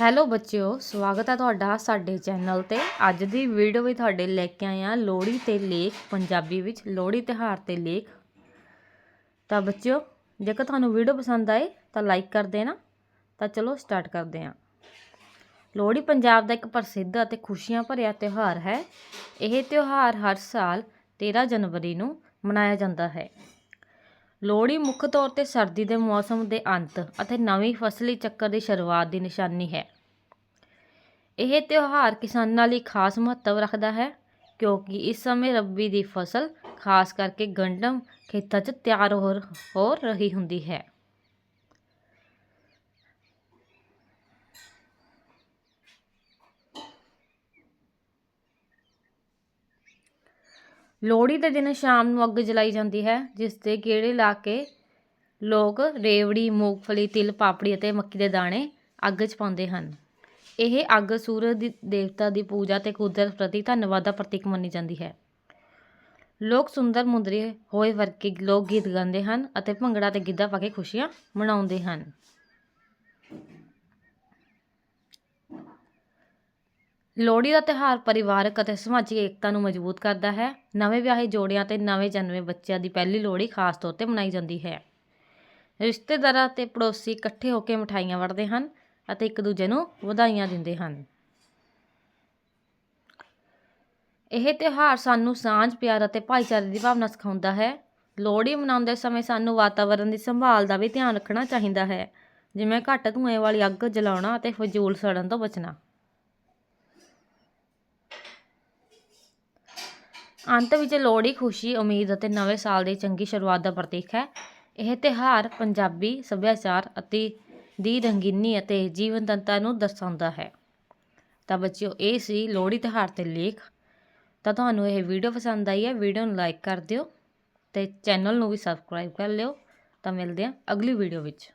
Hello ਬੱਚਿਓ, ਸਵਾਗਤ ਹੈ ਤੁਹਾਡਾ ਸਾਡੇ ਚੈਨਲ ਤੇ। ਅੱਜ ਦੀ ਵੀਡੀਓ ਵੀ ਤੁਹਾਡੇ ਲੈ ਕੇ ਆਏ ਹਾਂ ਲੋਹੜੀ ਤੇ ਲੇਖ, ਪੰਜਾਬੀ ਵਿੱਚ ਲੋਹੜੀ ਤਿਉਹਾਰ ਤੇ ਲੇਖ। ਤਾਂ ਬੱਚਿਓ, ਜੇਕਰ ਤੁਹਾਨੂੰ ਵੀਡੀਓ ਪਸੰਦ ਆਏ, ਤਾਂ ਲਾਈਕ ਕਰ ਦੇਣਾ। ਤਾਂ ਚਲੋ ਸਟਾਰਟ ਕਰਦੇ ਹਾਂ। ਲੋਹੜੀ ਪੰਜਾਬ ਦਾ ਇੱਕ ਪ੍ਰਸਿੱਧ ਅਤੇ ਖੁਸ਼ੀਆਂ ਭਰਿਆ ਤਿਉਹਾਰ ਹੈ। ਇਹ ਤਿਉਹਾਰ ਹਰ ਸਾਲ 13 ਜਨਵਰੀ ਨੂੰ ਮਨਾਇਆ ਜਾਂਦਾ ਹੈ। ਲੋਹੜੀ ਮੁੱਖ ਤੌਰ ਤੇ ਸਰਦੀ ਦੇ ਮੌਸਮ ਦੇ ਅੰਤ ਅਤੇ ਨਵੀਂ ਫਸਲੀ ਚੱਕਰ ਦੀ ਸ਼ੁਰੂਆਤ ਦੀ ਨਿਸ਼ਾਨੀ ਹੈ। ਇਹ ਤਿਉਹਾਰ ਕਿਸਾਨਾਂ ਲਈ ਖਾਸ ਮਹੱਤਵ ਰੱਖਦਾ ਹੈ, ਕਿਉਂਕਿ ਇਸ ਸਮੇਂ ਰੱਬੀ ਦੀ ਫਸਲ, ਖਾਸ ਕਰਕੇ ਗੰਡਮ ਖੇਤਾਂ 'ਚ ਤਿਆਰ ਹੋ ਹੋ ਰਹੀ ਹੁੰਦੀ ਹੈ। ਲੋਹੜੀ ਦੇ ਦਿਨ ਸ਼ਾਮ ਨੂੰ ਅੱਗ ਜਲਾਈ ਜਾਂਦੀ ਹੈ, ਜਿਸ ਤੇ ਗੇੜੇ ਲਾ ਕੇ ਲੋਕ ਰੇਵੜੀ, ਮੂੰਗਫਲੀ, ਤਿਲ, ਪਾਪੜੀ ਅਤੇ ਮੱਕੀ ਦੇ ਦਾਣੇ ਅੱਗ 'ਚ ਪਾਉਂਦੇ ਹਨ। ਇਹ ਅੱਗ ਸੂਰਜ ਦੀ ਦੇਵਤਾ ਦੀ ਪੂਜਾ ਤੇ ਕੁਦਰਤ ਪ੍ਰਤੀ ਧੰਨਵਾਦ ਦਾ ਪ੍ਰਤੀਕ ਮੰਨੀ ਜਾਂਦੀ ਹੈ। ਲੋਕ ਸੁੰਦਰ ਮੁੰਦਰੀ ਹੋਏ ਵਰਗੇ ਲੋਕ ਗੀਤ ਗਾਉਂਦੇ ਹਨ ਅਤੇ ਭੰਗੜਾ ਤੇ ਗਿੱਧਾ ਪਾ ਕੇ ਖੁਸ਼ੀਆਂ ਮਨਾਉਂਦੇ ਹਨ। ਲੋਹੜੀ ਦਾ ਤਿਉਹਾਰ ਪਰਿਵਾਰਕ ਅਤੇ ਸਮਾਜਿਕ ਏਕਤਾ ਨੂੰ ਮਜ਼ਬੂਤ ਕਰਦਾ ਹੈ। ਨਵੇਂ ਵਿਆਹੇ ਜੋੜਿਆਂ ਅਤੇ ਨਵੇਂ ਜਨਮੇ ਬੱਚਿਆਂ ਦੀ ਪਹਿਲੀ ਲੋਹੜੀ ਖਾਸ ਤੌਰ ਤੇ ਮਨਾਈ ਜਾਂਦੀ ਹੈ। ਰਿਸ਼ਤੇਦਾਰਾਂ ਅਤੇ ਪੜੋਸੀ ਇਕੱਠੇ ਹੋ ਕੇ ਮਠਾਈਆਂ ਵੰਡਦੇ ਹਨ ਅਤੇ ਇੱਕ ਦੂਜੇ ਨੂੰ ਵਧਾਈਆਂ ਦਿੰਦੇ ਹਨ। ਇਹ ਤਿਉਹਾਰ ਸਾਨੂੰ ਸਾਂਝ, ਪਿਆਰ ਅਤੇ ਭਾਈਚਾਰੇ ਦੀ ਭਾਵਨਾ ਸਿਖਾਉਂਦਾ ਹੈ। ਲੋਹੜੀ ਮਨਾਉਂਦੇ ਸਮੇਂ ਸਾਨੂੰ ਵਾਤਾਵਰਣ ਦੀ ਸੰਭਾਲ ਦਾ ਵੀ ਧਿਆਨ ਰੱਖਣਾ ਚਾਹੀਦਾ ਹੈ। ਜਿਵੇਂ ਘੱਟ ਧੂਏ ਵਾਲੀ ਅੱਗ ਜਲਾਉਣਾ ਅਤੇ ਫਜ਼ੂਲ ਸੜਨ ਤੋਂ ਬਚਣਾ। ਅੰਤ ਵਿੱਚ ਲੋਹੜੀ, ਖੁਸ਼ੀ, ਉਮੀਦ ਅਤੇ ਨਵੇਂ ਸਾਲ ਦੀ ਚੰਗੀ ਸ਼ੁਰੂਆਤ ਦਾ ਪ੍ਰਤੀਕ ਹੈ। ਇਹ ਤਿਉਹਾਰ ਪੰਜਾਬੀ ਸੱਭਿਆਚਾਰ ਅਤੇ ਦੀ ਰੰਗੀਨੀ ਅਤੇ ਜੀਵਨਤਤਾ ਨੂੰ ਦਰਸਾਉਂਦਾ ਹੈ। ਤਾਂ ਬੱਚਿਓ, ਇਹ ਸੀ ਲੋਹੜੀ ਤਿਉਹਾਰ ਤੇ ਲੇਖ। ਤਾਂ ਤੁਹਾਨੂੰ ਇਹ ਵੀਡੀਓ ਪਸੰਦ ਆਈ ਹੈ, ਵੀਡੀਓ ਨੂੰ ਲਾਈਕ ਕਰ ਦਿਓ ਤੇ ਚੈਨਲ ਨੂੰ ਵੀ ਸਬਸਕ੍ਰਾਈਬ ਕਰ ਲਿਓ। ਤਾਂ ਮਿਲਦੇ ਹਾਂ ਅਗਲੀ ਵੀਡੀਓ ਵਿੱਚ।